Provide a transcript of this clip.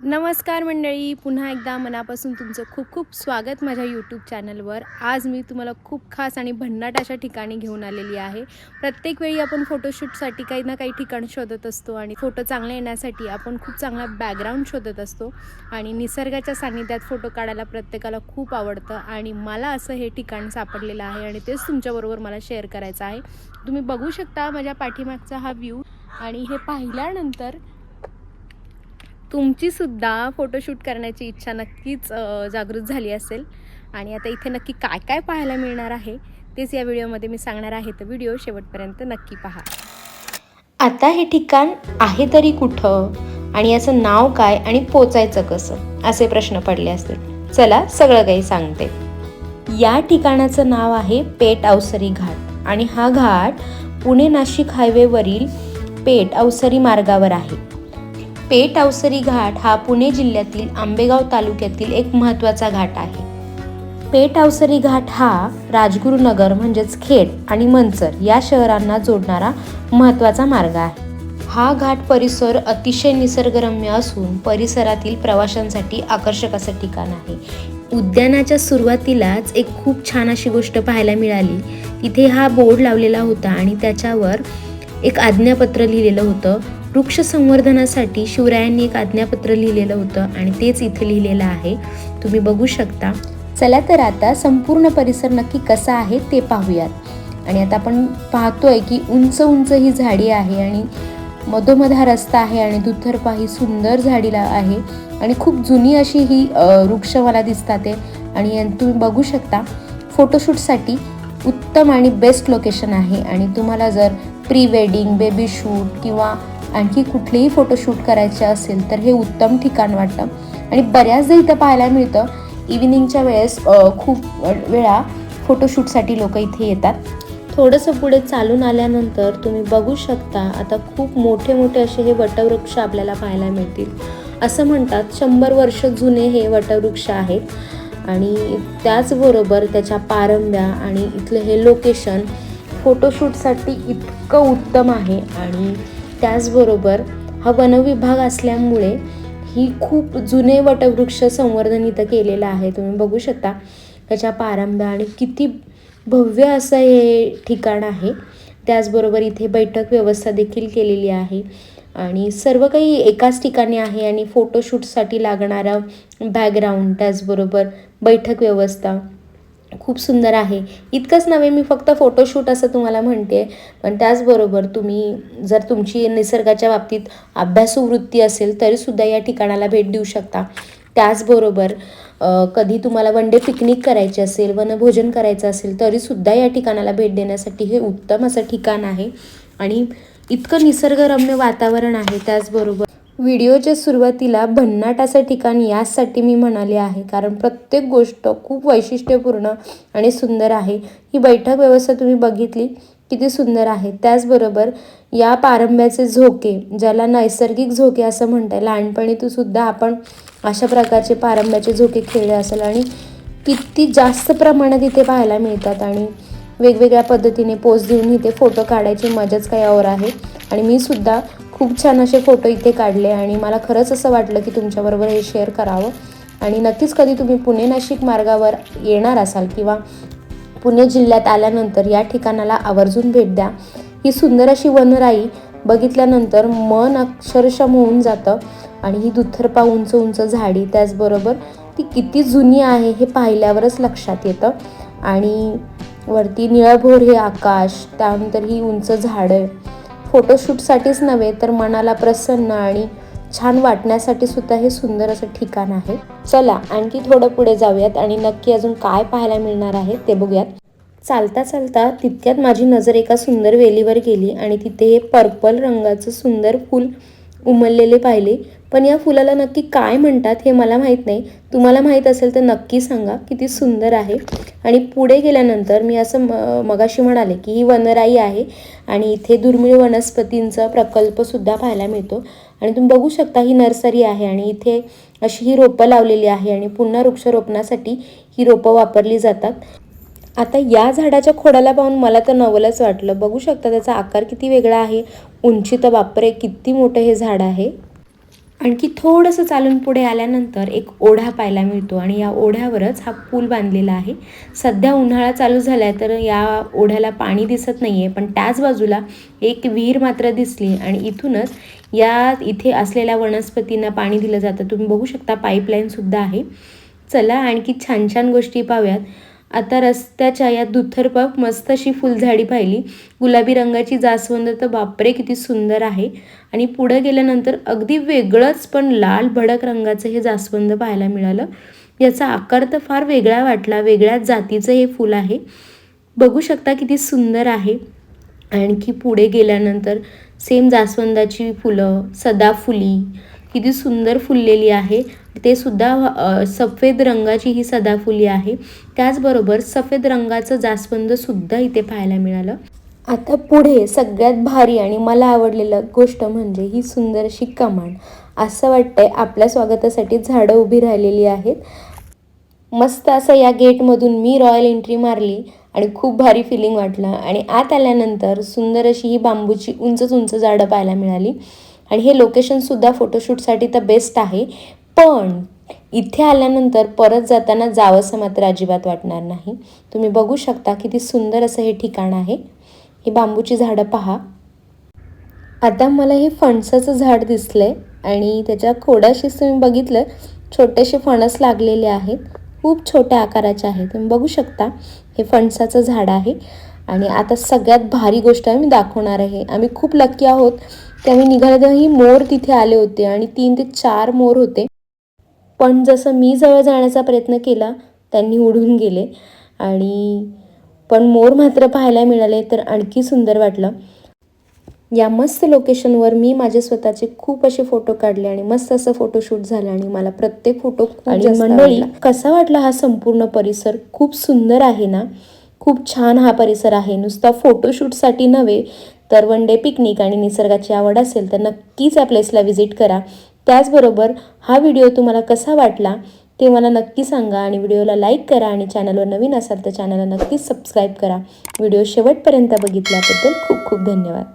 नमस्कार मंडळी पुन्हा एकदा मनापासून तुमचं खूप खूप स्वागत माझ्या यूट्यूब चॅनलवर आज मी तुम्हाला खूप खास आणि भन्नाट अशा ठिकाणी घेऊन आलेली आहे. प्रत्येक वेळी आपण फोटोशूटसाठी काही ना काही ठिकाण शोधत असतो आणि फोटो चांगले येण्यासाठी आपण खूप चांगला बॅकग्राऊंड शोधत असतो. आणि निसर्गाच्या सान्निध्यात फोटो काढायला प्रत्येकाला खूप आवडतं आणि मला असं हे ठिकाण सापडलेलं आहे आणि तेच तुमच्याबरोबर मला शेअर करायचं आहे. तुम्ही बघू शकता माझ्या पाठीमागचा हा व्ह्यू आणि हे पाहिल्यानंतर तुमची सुद्धा फोटोशूट करण्याची इच्छा नक्कीच जागृत झाली असेल. आणि आता इथे नक्की काय काय पाहायला मिळणार आहे तेच या व्हिडिओमध्ये मी सांगणार आहे. तर व्हिडिओ शेवटपर्यंत नक्की पहा. आता हे ठिकाण आहे तरी कुठं? आणि याचं नाव काय आणि पोचायचं कसं? असे प्रश्न पडले असतील. चला सगळं काही सांगते. या ठिकाणाचं नाव आहे पेट अवसरी घाट. आणि हा घाट पुणे नाशिक हायवेवरील पेट अवसरी मार्गावर आहे. पेठ अवसरी घाट हा पुणे जिल्ह्यातील आंबेगाव तालुक्यातील एक महत्त्वाचा घाट आहे. पेठ अवसरी घाट हा राजगुरुनगर म्हणजेच खेड आणि मंचर या शहरांना जोडणारा महत्त्वाचा मार्ग आहे. हा घाट परिसर अतिशय निसर्गरम्य असून परिसरातील प्रवाशांसाठी आकर्षक असं ठिकाण आहे. उद्यानाच्या सुरुवातीलाच एक खूप छान अशी गोष्ट पाहायला मिळाली. तिथे हा बोर्ड लावलेला होता आणि त्याच्यावर एक आज्ञापत्र लिहिलेलं होतं वृक्ष संवर्धनासाठी शिवरायांनी एक आज्ञापत्र लिहिलेलं होतं आणि तेच इथे लिहिलेलं आहे. तुम्ही बघू शकता. चला तर आता संपूर्ण परिसर नक्की कसा आहे ते पाहूयात. आणि आता आपण पाहतोय की उंच उंच ही झाडी आहे आणि मधोमध हा रस्ता आहे आणि दुथरपा ही सुंदर झाडीला आहे. आणि खूप जुनी अशी ही वृक्ष मला दिसतात आहे आणि तुम्ही बघू शकता फोटोशूटसाठी उत्तम आणि बेस्ट लोकेशन आहे. आणि तुम्हाला जर प्री वेडिंग बेबी शूट किंवा आणखी कुठलेही फोटोशूट करायचे असेल तर हे उत्तम ठिकाण वाटतं. आणि बऱ्याचदा इथं पाहायला मिळतं इव्हिनिंगच्या वेळेस खूप वेळा फोटोशूटसाठी लोक इथे येतात. थोडंसं पुढे चालून आल्यानंतर तुम्ही बघू शकता आता खूप मोठे मोठे असे हे वटवृक्ष आपल्याला पाहायला मिळतील. असं म्हणतात शंभर वर्ष जुने हे वटवृक्ष आहेत. आणि त्याचबरोबर त्याच्या पारंब्या आणि इथलं हे लोकेशन फोटोशूटसाठी इतकं उत्तम आहे. आणि त्याचबरोबर हा वनविभाग असल्यामुळे ही खूप जुने वटवृक्ष संवर्धन इथं केलेलं आहे. तुम्ही बघू शकता त्याच्या पारंब्या आणि किती भव्य असं हे ठिकाण आहे. त्याचबरोबर इथे बैठक व्यवस्था देखील केलेली आहे. आणि सर्व काही एकाच ठिकाणी आहे आणि फोटोशूटसाठी लागणारा बॅकग्राऊंड त्याचबरोबर बैठक व्यवस्था खूप सुंदर आहे. इतकंच नव्हे मी फक्त फोटोशूट असं तुम्हाला म्हणते. पण त्याचबरोबर तुम्ही जर तुमची निसर्गाच्या बाबतीत अभ्यासू वृत्ती असेल तरीसुद्धा या ठिकाणाला भेट देऊ शकता. त्याचबरोबर कधी तुम्हाला वन डे पिकनिक करायची असेल वनभोजन करायचं असेल तरीसुद्धा या ठिकाणाला भेट देण्यासाठी हे उत्तम असं ठिकाण आहे. आणि इतकं निसर्गरम्य वातावरण आहे त्याचबरोबर. व्हिडिओच्या सुरुवातीला भन्नाट असं ठिकाण याचसाठी मी म्हणाले आहे कारण प्रत्येक गोष्ट खूप वैशिष्ट्यपूर्ण आणि सुंदर आहे. ही बैठक व्यवस्था तुम्ही बघितली किती सुंदर आहे. त्याचबरोबर या पारंब्याचे झोके ज्याला नैसर्गिक झोके असं म्हणतात लहानपणी तू सुद्धा आपण अशा प्रकारचे पारंब्याचे झोके खेळले असेल आणि किती जास्त प्रमाणात इथे पाहायला मिळतात आणि वेगवेगळ्या पद्धतीने पोज देऊन इथे फोटो काढायची मजाच काही और आहे. आणि मी सुद्धा खूप छान असे फोटो इथे काढले आणि मला खरंच असं वाटलं की तुमच्याबरोबर हे शेअर करावं. आणि नक्कीच कधी तुम्ही पुणे नाशिक मार्गावर येणार असाल किंवा पुणे जिल्ह्यात आल्यानंतर या ठिकाणाला आवर्जून भेट द्या. ही सुंदर अशी वनराई बघितल्यानंतर मन अक्षरशः होऊन जातं आणि ही दुथरपा उंच उंच झाडी त्याचबरोबर ती किती जुनी आहे हे पाहिल्यावरच लक्षात येतं. आणि वरती निळभोर हे आकाश त्यानंतर ही उंच झाडं फोटोशूटसाठीच नव्हे तर मनाला प्रसन्न आणि छान वाटण्यासाठी सुद्धा हे सुंदर असं ठिकाण आहे. चला आणखी थोडं पुढे जाऊयात आणि नक्की अजून काय पाहायला मिळणार आहे ते बघूयात. चालता चालता तितक्यात माझी नजर एका सुंदर वेलीवर गेली आणि तिथे हे पर्पल रंगाचं सुंदर फूल उमललेले पाहिले. पण या फुलाला नक्की काय म्हणतात हे मला माहीत नाही. तुम्हाला माहीत असेल तर नक्की सांगा किती सुंदर आहे. आणि पुढे गेल्यानंतर मी असं म मगाशी म्हणाले की ही वनराई आहे आणि इथे दुर्मिळ वनस्पतींचा प्रकल्पसुद्धा पाहायला मिळतो. आणि तुम्ही बघू शकता ही नर्सरी आहे आणि इथे अशी ही रोपं लावलेली आहे आणि पुन्हा वृक्षारोपणासाठी ही रोपं वापरली जातात. आता या झाडाच्या खोडाला पाहून मला तर नवलच वाटलं. बघू शकता त्याचा आकार किती वेगळा आहे. उंची तर बापरे किती मोठं हे झाड आहे. आणखी थोडंसं चालून पुढे आल्यानंतर एक ओढा पाहायला मिळतो आणि या ओढ्यावरच हा पूल बांधलेला आहे. सध्या उन्हाळा चालू झाला आहे तर या ओढ्याला पाणी दिसत नाही आहे पण त्याच बाजूला एक विहीर मात्र दिसली आणि इथूनच या इथे असलेल्या वनस्पतींना पाणी दिलं जातं. तुम्ही बघू शकता पाईपलाईनसुद्धा आहे. चला आणखी छान छान गोष्टी पाहूयात. आता रस्त्याच्या या दुथरपाक मस्त अशी फुलझाडी पाहिली. गुलाबी रंगाची जास्वंद तर बापरे किती सुंदर आहे. आणि पुढं गेल्यानंतर अगदी वेगळंच पण लाल भडक रंगाचं हे जास्वंद पाहायला मिळालं. याचा आकार तर फार वेगळा वाटला. वेगळ्याच जातीचं हे फूल आहे. बघू शकता किती सुंदर आहे. आणखी पुढे गेल्यानंतर सेम जास्वंदाची फुलं सदाफुली किती सुंदर फुललेली आहे. ते सुद्धा सफेद रंगाची ही सदाफुली आहे. त्याचबरोबर सफेद रंगाचं जास्वंदसुद्धा इथे पाहायला मिळालं. आता पुढे सगळ्यात भारी आणि मला आवडलेलं गोष्ट म्हणजे ही सुंदर अशी कमान असं वाटतंय आपल्या स्वागतासाठी झाडं उभी राहिलेली आहेत. मस्त असं या गेटमधून मी रॉयल एंट्री मारली आणि खूप भारी फिलिंग वाटलं. आणि आत आल्यानंतर सुंदर अशी ही बांबूची उंच उंच झाडं पाहायला मिळाली. आणि हे लोकेशनसुद्धा फोटोशूटसाठी तर बेस्ट आहे. पण इथे आल्यानंतर परत जाताना जावंसं मात्र अजिबात वाटणार नाही. तुम्ही बघू शकता किती सुंदर असं हे ठिकाण आहे. ही बांबूची झाडं पहा. आता मला हे फणसाचं झाड दिसलंय आणि त्याच्या खोडाशीच तुम्ही बघितलं छोटेसे फणस लागलेले आहेत. खूप छोट्या आकाराचे आहेत. तुम्ही बघू शकता हे फणसाचं झाड आहे. आणि आता सगळ्यात भारी गोष्ट आहे मी दाखवणार आहे. आम्ही खूप लक्की आहोत. आम्ही निघाले तेव्हा ही मोर तिथे आले होते आणि तीन ते चार मोर होते. पण जसं मी जवळ जाण्याचा प्रयत्न केला त्यांनी उडून गेले. आणि पण मोर मात्र पाहायला मिळाले तर आणखी सुंदर वाटलं. या मस्त लोकेशनवर मी माझे स्वतःचे खूप असे फोटो काढले आणि मस्त असं फोटोशूट झालं आणि मला प्रत्येक फोटो आणि मंडळी कसा वाटला हा संपूर्ण परिसर? खूप सुंदर आहे ना? खूप छान हा परिसर आहे. नुसता फोटोशूटसाठी नव्हे तर वन डे पिकनिक आणि निसर्गाची आवड असेल तर नक्कीच या प्लेसला व्हिजिट करा. त्याचबरोबर हा व्हिडिओ तुम्हाला कसा वाटला ते मला नक्की सांगा आणि व्हिडिओला लाईक करा आणि चॅनलवर नवीन असाल तर चॅनलला नक्कीच सबस्क्राईब करा. व्हिडिओ शेवटपर्यंत बघितल्याबद्दल खूप खूप धन्यवाद.